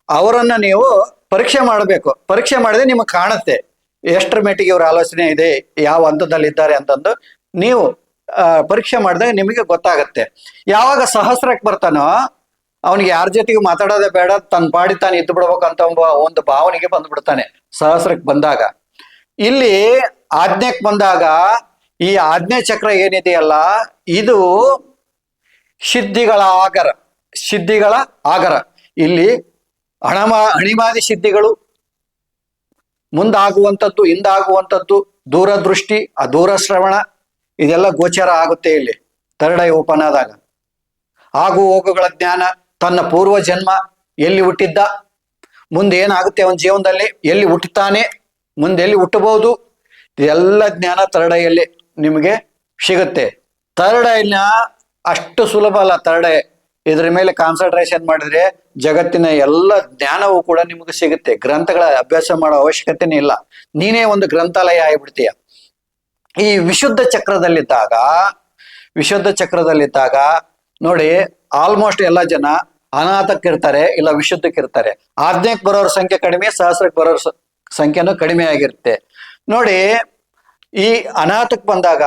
ಅವರನ್ನ ನೀವು ಪರೀಕ್ಷೆ ಮಾಡಬೇಕು. ಪರೀಕ್ಷೆ ಮಾಡಿದ್ರೆ ನಿಮಗೆ ಕಾಣುತ್ತೆ, ಎಷ್ಟರ ಮಟ್ಟಿಗೆ ಇವ್ರ ಆಲೋಚನೆ ಇದೆ, ಯಾವ ಹಂತದಲ್ಲಿ ಇದ್ದಾರೆ ಅಂತಂದು. ನೀವು ಪರೀಕ್ಷೆ ಮಾಡಿದಾಗ ನಿಮಗೆ ಗೊತ್ತಾಗತ್ತೆ. ಯಾವಾಗ ಸಹಸ್ರಕ್ಕೆ ಬರ್ತಾನೋ ಅವನಿಗೆ ಯಾರ ಜೊತೆಗೂ ಮಾತಾಡೋದೇ ಬೇಡ ತನ್ನ ಪಾಡಿ ತಾನು ಇದ್ದು ಬಿಡ್ಬೇಕಂತ ಒಂದು ಭಾವನೆಗೆ ಬಂದ್ಬಿಡ್ತಾನೆ ಸಹಸ್ರಕ್ಕೆ ಬಂದಾಗ. ಇಲ್ಲಿ ಆಜ್ಞೆಗೆ ಬಂದಾಗ ಈ ಆಜ್ಞೆ ಚಕ್ರ ಏನಿದೆಯಲ್ಲ, ಇದು ಸಿದ್ಧಿಗಳ ಆಗರ ಸಿದ್ಧಿಗಳ ಆಗರ. ಇಲ್ಲಿ ಹಣಮ ಅಣಿಮಾದಿ ಸಿದ್ಧಿಗಳು ಮುಂದಾಗುವಂಥದ್ದು, ಹಿಂದಾಗುವಂಥದ್ದು, ದೂರದೃಷ್ಟಿ ಆ ದೂರಶ್ರವಣ ಇದೆಲ್ಲ ಗೋಚರ ಆಗುತ್ತೆ ಇಲ್ಲಿ, ತರಡೈ ಓಪನ್ ಆದಾಗ. ಆಗು ಹೋಗುಗಳ ಜ್ಞಾನ ತನ್ನ ಪೂರ್ವ ಜನ್ಮ ಎಲ್ಲಿ ಹುಟ್ಟಿದ್ದ? ಮುಂದೆ ಏನಾಗುತ್ತೆ ಅವನ ಜೀವನದಲ್ಲಿ? ಎಲ್ಲಿ ಹುಟ್ಟುತ್ತಾನೆ? ಮುಂದೆ ಎಲ್ಲಿ ಹುಟ್ಟಬಹುದು? ಇದೆಲ್ಲ ಜ್ಞಾನ ತರಡೆಯಲ್ಲಿ ನಿಮಗೆ ಸಿಗುತ್ತೆ. ತರಡೆಯನ್ನ ಅಷ್ಟು ಸುಲಭ ಅಲ್ಲ ತರಡೆ. ಇದ್ರ ಮೇಲೆ ಕಾನ್ಸಂಟ್ರೇಷನ್ ಮಾಡಿದ್ರೆ ಜಗತ್ತಿನ ಎಲ್ಲ ಜ್ಞಾನವೂ ಕೂಡ ನಿಮಗೆ ಸಿಗುತ್ತೆ. ಗ್ರಂಥಗಳ ಅಭ್ಯಾಸ ಮಾಡೋ ಅವಶ್ಯಕತೆನೇ ಇಲ್ಲ. ನೀನೇ ಒಂದು ಗ್ರಂಥಾಲಯ ಆಗಿಬಿಡ್ತೀಯ. ಈ ವಿಶುದ್ಧ ಚಕ್ರದಲ್ಲಿದ್ದಾಗ ವಿಶುದ್ಧ ಚಕ್ರದಲ್ಲಿದ್ದಾಗ ನೋಡಿ ಆಲ್ಮೋಸ್ಟ್ ಎಲ್ಲ ಜನ ಅನಾಥಕ್ಕಿರ್ತಾರೆ ಇಲ್ಲ ವಿಶುದ್ಧಕ್ಕಿರ್ತಾರೆ. ಆಧ್ನಿಕ ಬರೋರ ಸಂಖ್ಯೆ ಕಡಿಮೆ, ಸಹಸ್ರಕ್ಕೆ ಬರೋರ ಸಂಖ್ಯೆನೂ ಕಡಿಮೆ ಆಗಿರುತ್ತೆ. ನೋಡಿ, ಈ ಅನಾಥಕ್ಕೆ ಬಂದಾಗ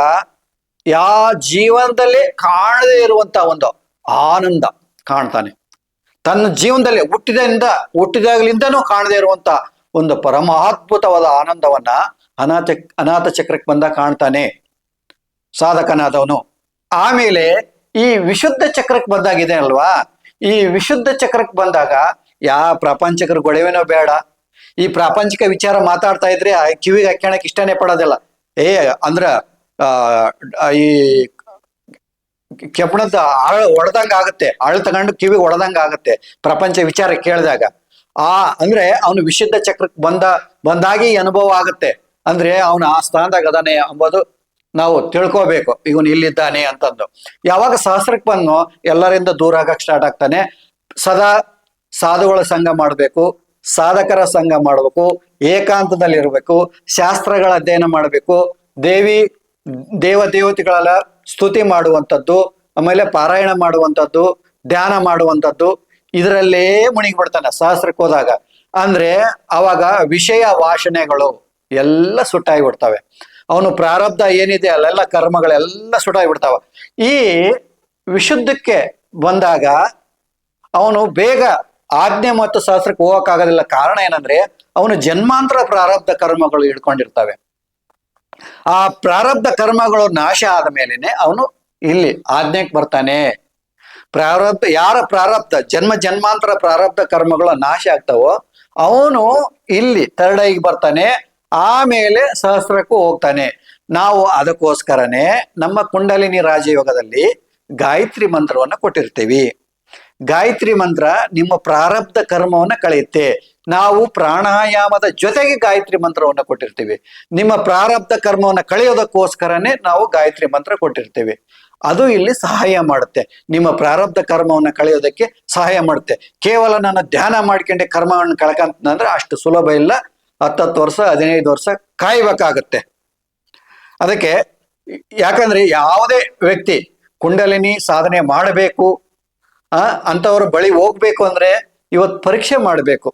ಯಾ ಜೀವನದಲ್ಲಿ ಕಾಣದೇ ಇರುವಂತ ಒಂದು ಆನಂದ ಕಾಣ್ತಾನೆ. ತನ್ನ ಜೀವನದಲ್ಲಿ ಹುಟ್ಟಿದಿಂದ ಹುಟ್ಟಿದಾಗ್ಲಿಂದನೂ ಕಾಣದೇ ಇರುವಂತ ಒಂದು ಪರಮಾದ್ಭುತವಾದ ಆನಂದವನ್ನ ಅನಾಥ ಅನಾಥ ಚಕ್ರಕ್ಕೆ ಬಂದಾಗ ಕಾಣ್ತಾನೆ ಸಾಧಕನಾದವನು. ಆಮೇಲೆ ಈ ವಿಶುದ್ಧ ಚಕ್ರಕ್ಕೆ ಬಂದಾಗಿದೆ ಅಲ್ವಾ? ಈ ವಿಶುದ್ಧ ಚಕ್ರಕ್ಕೆ ಬಂದಾಗ, ಯಾ ಪ್ರಾಪಂಚಕರ ಗೊಡವೆನೋ ಬೇಡ. ಈ ಪ್ರಾಪಂಚಿಕ ವಿಚಾರ ಮಾತಾಡ್ತಾ ಇದ್ರೆ ಕಿವಿಗೆ ಹಾಕ್ಯಣಕ್ ಇಷ್ಟನೇ ಪಡೋದಿಲ್ಲ. ಏ, ಅಂದ್ರ, ಆ, ಈ ಕೆಪ್ಪಣದ ಆಳ ಒಡದಂಗ ಆಗುತ್ತೆ. ಆಳ್ ತಗೊಂಡು ಕಿವಿಗೆ ಒಡದಂಗ ಆಗುತ್ತೆ ಪ್ರಪಂಚ ವಿಚಾರ ಕೇಳಿದಾಗ. ಆ, ಅಂದ್ರೆ ಅವನು ವಿಶುದ್ಧ ಚಕ್ರಕ್ಕೆ ಬಂದ, ಬಂದಾಗಿ ಅನುಭವ ಆಗುತ್ತೆ. ಅಂದ್ರೆ ಅವನು ಆ ಸ್ಥಾನದಾಗ ಅದಾನೆ ಎಂಬುದು ನಾವು ತಿಳ್ಕೋಬೇಕು, ಇವನು ಇಲ್ಲಿದ್ದಾನೆ ಅಂತಂದು. ಯಾವಾಗ ಸಹಸ್ರಕ್ಕೆ ಬಂದು ಎಲ್ಲರಿಂದ ದೂರ ಆಗಕ್ಕೆ ಸ್ಟಾರ್ಟ್ ಆಗ್ತಾನೆ. ಸದಾ ಸಾಧುಗಳ ಸಂಘ ಮಾಡಬೇಕು, ಸಾಧಕರ ಸಂಘ ಮಾಡಬೇಕು, ಏಕಾಂತದಲ್ಲಿ ಇರಬೇಕು, ಶಾಸ್ತ್ರಗಳ ಅಧ್ಯಯನ ಮಾಡಬೇಕು, ದೇವಿ, ದೇವ ದೇವತೆಗಳೆಲ್ಲ ಸ್ತುತಿ ಮಾಡುವಂಥದ್ದು, ಆಮೇಲೆ ಪಾರಾಯಣ ಮಾಡುವಂಥದ್ದು, ಧ್ಯಾನ ಮಾಡುವಂಥದ್ದು, ಇದರಲ್ಲೇ ಮುಣಿಗ್ಬಿಡ್ತಾನೆ ಸಹಸ್ರಕ್ಕೆ ಹೋದಾಗ. ಅಂದ್ರೆ ಅವಾಗ ವಿಷಯ ವಾಸನೆಗಳು ಎಲ್ಲ ಸುಟ್ಟಾಗಿ ಬಿಡ್ತವೆ. ಅವನು ಪ್ರಾರಬ್ಧ ಏನಿದೆ ಅಲ್ಲೆಲ್ಲ ಕರ್ಮಗಳೆಲ್ಲ ಸುಟ್ಟಾಗಿ ಬಿಡ್ತಾವ ಈ ವಿಶುದ್ಧಕ್ಕೆ ಬಂದಾಗ ಅವನು ಬೇಗ ಆಜ್ಞೆ ಮತ್ತು ಶಾಸ್ತ್ರಕ್ಕೆ ಹೋಗಕ್ಕಾಗೋದಿಲ್ಲ. ಕಾರಣ ಏನಂದ್ರೆ ಅವನು ಜನ್ಮಾಂತರ ಪ್ರಾರಬ್ಧ ಕರ್ಮಗಳು ಇಟ್ಕೊಂಡಿರ್ತವೆ ಆ ಪ್ರಾರಬ್ಧ ಕರ್ಮಗಳು ನಾಶ ಆದ ಮೇಲೇನೆ ಅವನು ಇಲ್ಲಿ ಆಜ್ಞೆಗೆ ಬರ್ತಾನೆ. ಪ್ರಾರಬ್ಧ ಯಾರ ಪ್ರಾರಬ್ಧ ಜನ್ಮ ಜನ್ಮಾಂತರ ಪ್ರಾರಬ್ಧ ಕರ್ಮಗಳು ನಾಶ ಆಗ್ತಾವೋ ಅವನು ಇಲ್ಲಿ ತರ್ಡೈಗೆ ಬರ್ತಾನೆ. ಆಮೇಲೆ ಸಹಸ್ರಕ್ಕೂ ಹೋಗ್ತಾನೆ. ನಾವು ಅದಕ್ಕೋಸ್ಕರನೇ ನಮ್ಮ ಕುಂಡಲಿನಿ ರಾಜಯೋಗದಲ್ಲಿ ಗಾಯತ್ರಿ ಮಂತ್ರವನ್ನು ಕೊಟ್ಟಿರ್ತೀವಿ. ಗಾಯತ್ರಿ ಮಂತ್ರ ನಿಮ್ಮ ಪ್ರಾರಬ್ಧ ಕರ್ಮವನ್ನ ಕಳೆಯುತ್ತೆ. ನಾವು ಪ್ರಾಣಾಯಾಮದ ಜೊತೆಗೆ ಗಾಯತ್ರಿ ಮಂತ್ರವನ್ನು ಕೊಟ್ಟಿರ್ತೀವಿ. ನಿಮ್ಮ ಪ್ರಾರಬ್ಧ ಕರ್ಮವನ್ನ ಕಳೆಯೋದಕ್ಕೋಸ್ಕರನೇ ನಾವು ಗಾಯತ್ರಿ ಮಂತ್ರ ಕೊಟ್ಟಿರ್ತೀವಿ. ಅದು ಇಲ್ಲಿ ಸಹಾಯ ಮಾಡುತ್ತೆ. ನಿಮ್ಮ ಪ್ರಾರಬ್ಧ ಕರ್ಮವನ್ನು ಕಳೆಯೋದಕ್ಕೆ ಸಹಾಯ ಮಾಡುತ್ತೆ. ಕೇವಲ ನಾನು ಧ್ಯಾನ ಮಾಡ್ಕೊಂಡೆ ಕರ್ಮವನ್ನು ಕಳ್ಕಂತಂದ್ರೆ ಅಷ್ಟು ಸುಲಭ ಇಲ್ಲ. ಹತ್ತತ್ತು ವರ್ಷ, ಹದಿನೈದು ವರ್ಷ ಕಾಯ್ಬೇಕಾಗತ್ತೆ. ಅದಕ್ಕೆ ಯಾಕಂದ್ರೆ ಯಾವುದೇ ವ್ಯಕ್ತಿ ಕುಂಡಲಿನಿ ಸಾಧನೆ ಮಾಡಬೇಕು ಅಂಥವ್ರ ಬಳಿ ಹೋಗ್ಬೇಕು ಅಂದ್ರೆ ಇವತ್ತು ಪರೀಕ್ಷೆ ಮಾಡಬೇಕು.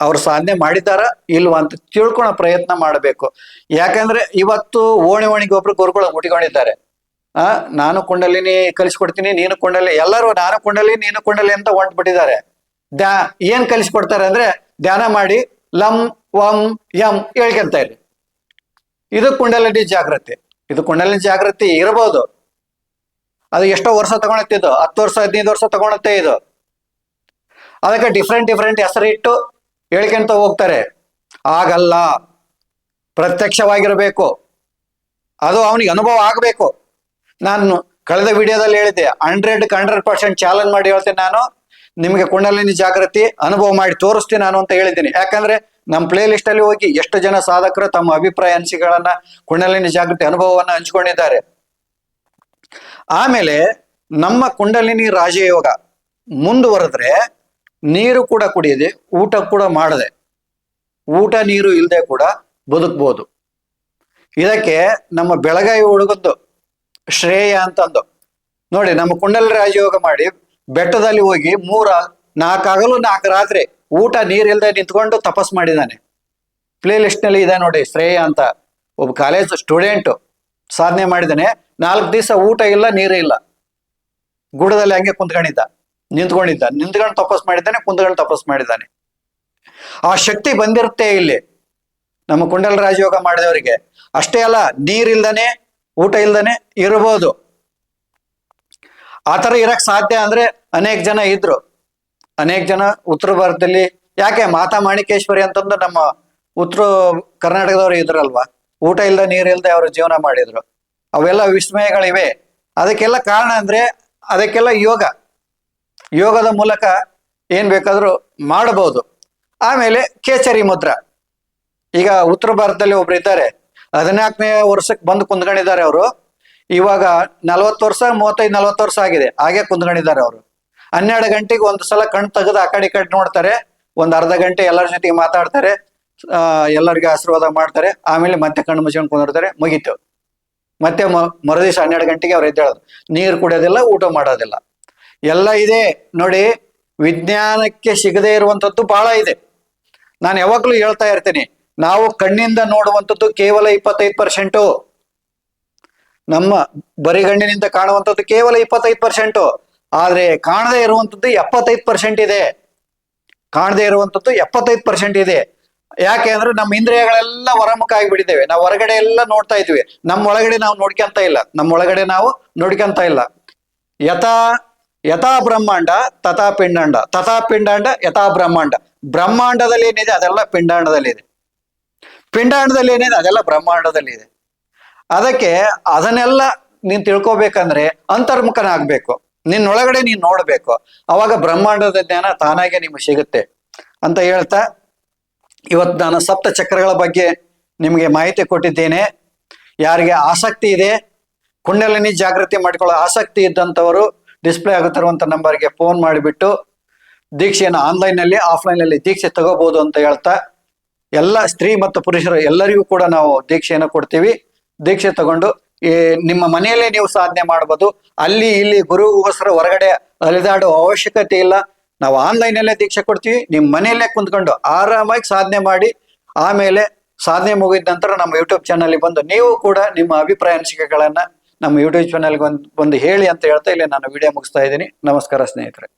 ಅವ್ರು ಸಾಧನೆ ಮಾಡಿದಾರ ಇಲ್ವಾ ಅಂತ ತಿಳ್ಕೊಳೋ ಪ್ರಯತ್ನ ಮಾಡಬೇಕು. ಯಾಕಂದ್ರೆ ಇವತ್ತು ಓಣಿ ಓಣಿಗೆ ಒಬ್ರು ಗುರುಗಳು ಮುಟ್ಕೊಂಡಿದ್ದಾರೆ ಆ, ನಾನು ಕುಂಡಲಿನಿ ಕಲಿಸ್ಕೊಡ್ತೀನಿ, ನೀನು ಕುಂಡಲಿ, ಎಲ್ಲರೂ ನಾನು ಕುಂಡಲಿ, ನೀನು ಕುಂಡಲಿ ಅಂತ ಹೊಂಟ್ಬಿಟ್ಟಿದ್ದಾರೆ. ದ್ಯಾ, ಏನ್ ಕಲಿಸ್ಕೊಡ್ತಾರೆ ಅಂದ್ರೆ ಧ್ಯಾನ ಮಾಡಿ ಲಂ ವಂ ಯಂ ಹೇಳ್ಕೊಂತ ಇರಿ ಇದು ಕುಂಡಲಿನಿ ಜಾಗೃತಿ ಇದು ಕುಂಡಲಿನಿ ಜಾಗೃತಿ ಇರಬಹುದು ಅದು ಎಷ್ಟೋ ವರ್ಷ ತಗೊಳತ್ತೆ ಇದು. ಹತ್ತು ವರ್ಷ, ಹದಿನೈದು ವರ್ಷ ತಗೊಳತ್ತೆ ಇದು. ಅದಕ್ಕೆ ಡಿಫ್ರೆಂಟ್ ಡಿಫ್ರೆಂಟ್ ಹೆಸರಿಟ್ಟು ಹೇಳ್ಕೊಂತ ಹೋಗ್ತಾರೆ. ಆಗಲ್ಲ. ಪ್ರತ್ಯಕ್ಷವಾಗಿರಬೇಕು. ಅದು ಅವನಿಗೆ ಅನುಭವ ಆಗಬೇಕು. ನಾನು ಕಳೆದ ವಿಡಿಯೋದಲ್ಲಿ ಹೇಳಿದ್ದೆ ಹಂಡ್ರೆಡ್ ಹಂಡ್ರೆಡ್ ಪರ್ಸೆಂಟ್ ಚಾಲೆಂಜ್ ಮಾಡಿ ಹೇಳ್ತೇನೆ ನಾನು. ನಿಮಗೆ ಕುಂಡಲಿನಿ ಜಾಗೃತಿ ಅನುಭವ ಮಾಡಿ ತೋರಿಸ್ತೀನಿ ನಾನು ಅಂತ ಹೇಳಿದ್ದೀನಿ. ಯಾಕಂದ್ರೆ ನಮ್ಮ ಪ್ಲೇ ಲಿಸ್ಟ್ ಅಲ್ಲಿ ಹೋಗಿ ಎಷ್ಟು ಜನ ಸಾಧಕರು ತಮ್ಮ ಅಭಿಪ್ರಾಯ ಅನಿಸಿಕೆಗಳನ್ನ ಕುಂಡಲಿನಿ ಜಾಗೃತಿ ಅನುಭವವನ್ನ ಹಂಚಿಕೊಂಡಿದ್ದಾರೆ. ಆಮೇಲೆ ನಮ್ಮ ಕುಂಡಲಿನಿ ರಾಜಯೋಗ ಮುಂದುವರೆದ್ರೆ ನೀರು ಕೂಡ ಕುಡಿಯದೆ, ಊಟ ಕೂಡ ಮಾಡದೆ, ಊಟ ನೀರು ಇಲ್ಲದೆ ಕೂಡ ಬದುಕ್ಬೋದು. ಇದಕ್ಕೆ ನಮ್ಮ ಬೆಳಗಾವಿ ಹುಡುಗದ್ದು ಶ್ರೇಯ ಅಂತಂದು. ನೋಡಿ, ನಮ್ಮ ಕುಂಡಲಿ ರಾಜಯೋಗ ಮಾಡಿ ಬೆಟ್ಟದಲ್ಲಿ ಹೋಗಿ ಮೂರ ನಾಲ್ಕಾಗಲು ನಾಲ್ಕು ರಾತ್ರಿ ಊಟ ನೀರಿಲ್ಲದೆ ನಿಂತ್ಕೊಂಡು ತಪಸ್ ಮಾಡಿದ್ದಾನೆ ಪ್ಲೇ ನಲ್ಲಿ ಇದೆ ನೋಡಿ, ಶ್ರೇಯ ಅಂತ ಒಬ್ಬ ಕಾಲೇಜ್ ಸ್ಟೂಡೆಂಟ್ ಸಾಧನೆ ಮಾಡಿದ್ದಾನೆ ನಾಲ್ಕು ದಿವಸ ಊಟ ಇಲ್ಲ, ನೀರು ಇಲ್ಲ. ಗುಡದಲ್ಲಿ ಹಂಗೆ ಕುಂತ್ಕೊಂಡಿದ್ದ, ನಿಂತ್ಕೊಂಡಿದ್ದ. ನಿಂತ್ಕೊಂಡು ತಪಸ್ ಮಾಡಿದ್ದಾನೆ, ಕುಂತ್ಕೊಂಡು ತಪಸ್ ಮಾಡಿದ್ದಾನೆ. ಆ ಶಕ್ತಿ ಬಂದಿರುತ್ತೆ ಇಲ್ಲಿ. ನಮ್ಮ ಕುಂಡಲ ರಾಜಯೋಗ ಮಾಡಿದವರಿಗೆ. ಅಷ್ಟೇ ಅಲ್ಲ ನೀರಿಲ್ದಾನೆ ಊಟ ಇಲ್ದಾನೆ ಇರಬಹುದು ಆ ಥರ ಇರಕ್ ಸಾಧ್ಯ ಅಂದ್ರೆ ಅನೇಕ ಜನ ಇದ್ರು. ಅನೇಕ ಜನ ಉತ್ತರ ಭಾರತದಲ್ಲಿ ಯಾಕೆ ಮಾತಾ ಮಾಣಿಕೇಶ್ವರಿ ಅಂತಂದು ನಮ್ಮ ಉತ್ತರ ಕರ್ನಾಟಕದವ್ರು ಇದ್ರಲ್ವಾ? ಊಟ ಇಲ್ಲದೆ ನೀರು ಇಲ್ಲದೆ ಅವರು ಜೀವನ ಮಾಡಿದ್ರು. ಅವೆಲ್ಲ ವಿಸ್ಮಯಗಳಿವೆ. ಅದಕ್ಕೆಲ್ಲ ಕಾರಣ ಅಂದ್ರೆ ಅದಕ್ಕೆಲ್ಲ ಯೋಗ. ಯೋಗದ ಮೂಲಕ ಏನ್ ಬೇಕಾದ್ರೂ ಮಾಡಬಹುದು. ಆಮೇಲೆ ಕೇಸರಿ ಮುದ್ರ. ಈಗ ಉತ್ತರ ಭಾರತದಲ್ಲಿ ಒಬ್ರು ಇದ್ದಾರೆ. ಹದಿನಾಲ್ಕನೇ ವರ್ಷಕ್ಕೆ ಬಂದು ಕುಂದ್ಕೊಂಡಿದ್ದಾರೆ ಅವರು. ಇವಾಗ ನಲವತ್ತು ವರ್ಷ, ಮೂವತ್ತೈದು, ನಲವತ್ತು ವರ್ಷ ಆಗಿದೆ. ಹಾಗೆ ಕುಂದ್ಕೊಂಡಿದ್ದಾರೆ ಅವರು. ಹನ್ನೆರಡು ಗಂಟೆಗೆ ಒಂದು ಸಲ ಕಣ್ ತೆಗೆದು ಆ ಕಡೆ ಈ ಕಡೆ ನೋಡ್ತಾರೆ. ಒಂದ್ ಅರ್ಧ ಗಂಟೆ ಎಲ್ಲರ ಜೊತೆಗೆ ಮಾತಾಡ್ತಾರೆ. ಎಲ್ಲರಿಗೆ ಆಶೀರ್ವಾದ ಮಾಡ್ತಾರೆ. ಆಮೇಲೆ ಮತ್ತೆ ಕಣ್ಣು ಮುಚ್ಕೊಂಡು ಕುಂದಿರ್ತಾರೆ. ಮುಗೀತು. ಮತ್ತೆ ಮರುದಿವಸ ಹನ್ನೆರಡು ಗಂಟೆಗೆ ಅವ್ರು ಎದ್ದೇಳೋದು. ನೀರು ಕುಡಿಯೋದಿಲ್ಲ, ಊಟ ಮಾಡೋದಿಲ್ಲ. ಎಲ್ಲ ಇದೆ. ನೋಡಿ, ವಿಜ್ಞಾನಕ್ಕೆ ಸಿಗದೇ ಇರುವಂತದ್ದು ಬಹಳ ಇದೆ. ನಾನು ಯಾವಾಗ್ಲೂ ಹೇಳ್ತಾ ಇರ್ತೀನಿ, ನಾವು ಕಣ್ಣಿಂದ ನೋಡುವಂಥದ್ದು ಕೇವಲ ಇಪ್ಪತ್ತೈದು ಪರ್ಸೆಂಟು. ನಮ್ಮ ಬರಿಗಣ್ಣಿನಿಂದ ಕಾಣುವಂಥದ್ದು ಕೇವಲ ಇಪ್ಪತ್ತೈದು ಪರ್ಸೆಂಟು. ಆದ್ರೆ ಕಾಣದೇ ಇರುವಂಥದ್ದು ಎಪ್ಪತ್ತೈದು ಪರ್ಸೆಂಟ್ ಇದೆ. ಕಾಣದೇ ಇರುವಂಥದ್ದು ಎಪ್ಪತ್ತೈದು ಪರ್ಸೆಂಟ್ ಇದೆ. ಯಾಕೆ ಅಂದ್ರೆ ನಮ್ಮ ಇಂದ್ರಿಯಗಳೆಲ್ಲ ಹೊರಮುಖ ಆಗಿಬಿಟ್ಟಿದ್ದೇವೆ. ನಾವು ಹೊರಗಡೆ ಎಲ್ಲ ನೋಡ್ತಾ ಇದ್ವಿ. ನಮ್ಮ ಒಳಗಡೆ ನಾವು ನೋಡ್ಕೊಂತ ಇಲ್ಲ. ನಮ್ಮ ಒಳಗಡೆ ನಾವು ನೋಡ್ಕೊಂತ ಇಲ್ಲ. ಯಥಾ ಯಥಾ ಬ್ರಹ್ಮಾಂಡ, ತಥಾ ಪಿಂಡಾಂಡ. ತಥಾ ಪಿಂಡಾಂಡ, ಯಥಾ ಬ್ರಹ್ಮಾಂಡ. ಬ್ರಹ್ಮಾಂಡದಲ್ಲಿ ಏನಿದೆ? ಅದೆಲ್ಲ ಪಿಂಡಾಂಡದಲ್ಲಿದೆ ಪಿಂಡಾಂಡದಲ್ಲಿ ಏನಿದೆ? ಅದೆಲ್ಲ ಬ್ರಹ್ಮಾಂಡದಲ್ಲಿ ಇದೆ. ಅದಕ್ಕೆ ಅದನ್ನೆಲ್ಲ ನೀನ್ ತಿಳ್ಕೊಬೇಕಂದ್ರೆ ಅಂತರ್ಮುಖನಾಗ್ಬೇಕು. ನಿನ್ನೊಳಗಡೆ ನೀನ್ ನೋಡ್ಬೇಕು. ಅವಾಗ ಬ್ರಹ್ಮಾಂಡದ ಜ್ಞಾನ ತಾನಾಗೆ ನಿಮಗೆ ಸಿಗುತ್ತೆ ಅಂತ ಹೇಳ್ತಾ ಇವತ್ತು ನಾನು ಸಪ್ತ ಚಕ್ರಗಳ ಬಗ್ಗೆ ನಿಮಗೆ ಮಾಹಿತಿ ಕೊಟ್ಟಿದ್ದೇನೆ. ಯಾರಿಗೆ ಆಸಕ್ತಿ ಇದೆ, ಕುಂಡಲಿನಿ ಜಾಗೃತಿ ಮಾಡಿಕೊಳ್ಳೋ ಆಸಕ್ತಿ ಇದ್ದಂಥವರು ಡಿಸ್ಪ್ಲೇ ಆಗುತ್ತಿರುವಂಥ ನಂಬರ್ಗೆ ಫೋನ್ ಮಾಡಿಬಿಟ್ಟು ದೀಕ್ಷೆಯನ್ನು ಆನ್ಲೈನಲ್ಲಿ ಆಫ್ಲೈನಲ್ಲಿ ದೀಕ್ಷೆ ತಗೋಬಹುದು ಅಂತ ಹೇಳ್ತಾ, ಎಲ್ಲ ಸ್ತ್ರೀ ಮತ್ತು ಪುರುಷರು ಎಲ್ಲರಿಗೂ ಕೂಡ ನಾವು ದೀಕ್ಷೆಯನ್ನು ಕೊಡ್ತೀವಿ. ದೀಕ್ಷೆ ತಗೊಂಡು ನಿಮ್ಮ ಮನೆಯಲ್ಲೇ ನೀವು ಸಾಧನೆ ಮಾಡಬಹುದು ಅಲ್ಲಿ ಇಲ್ಲಿ ಗುರುಗೋಸ್ಕರ ಹೊರಗಡೆ ಅಲೆದಾಡೋ ಅವಶ್ಯಕತೆ ಇಲ್ಲ. ನಾವು ಆನ್ಲೈನ್ ಅಲ್ಲೇ ದೀಕ್ಷೆ ಕೊಡ್ತೀವಿ. ನಿಮ್ಮ ಮನೆಯಲ್ಲೇ ಕುಂತ್ಕೊಂಡು ಆರಾಮಾಗಿ ಸಾಧನೆ ಮಾಡಿ, ಆಮೇಲೆ ಸಾಧನೆ ಮುಗಿದ ನಂತರ ನಮ್ಮ ಯೂಟ್ಯೂಬ್ ಚಾನಲ್ ಬಂದು ನೀವು ಕೂಡ ನಿಮ್ಮ ಅಭಿಪ್ರಾಯ ಅನಿಸಿಕೆಗಳನ್ನ ನಮ್ಮ ಯೂಟ್ಯೂಬ್ ಚಾನಲ್ಗೆ ಒಂದು ಬಂದು ಹೇಳಿ ಅಂತ ಹೇಳ್ತಾ ಇಲ್ಲಿ ನಾನು ವಿಡಿಯೋ ಮುಗಿಸ್ತಾ ಇದ್ದೀನಿ. ನಮಸ್ಕಾರ ಸ್ನೇಹಿತರೆ.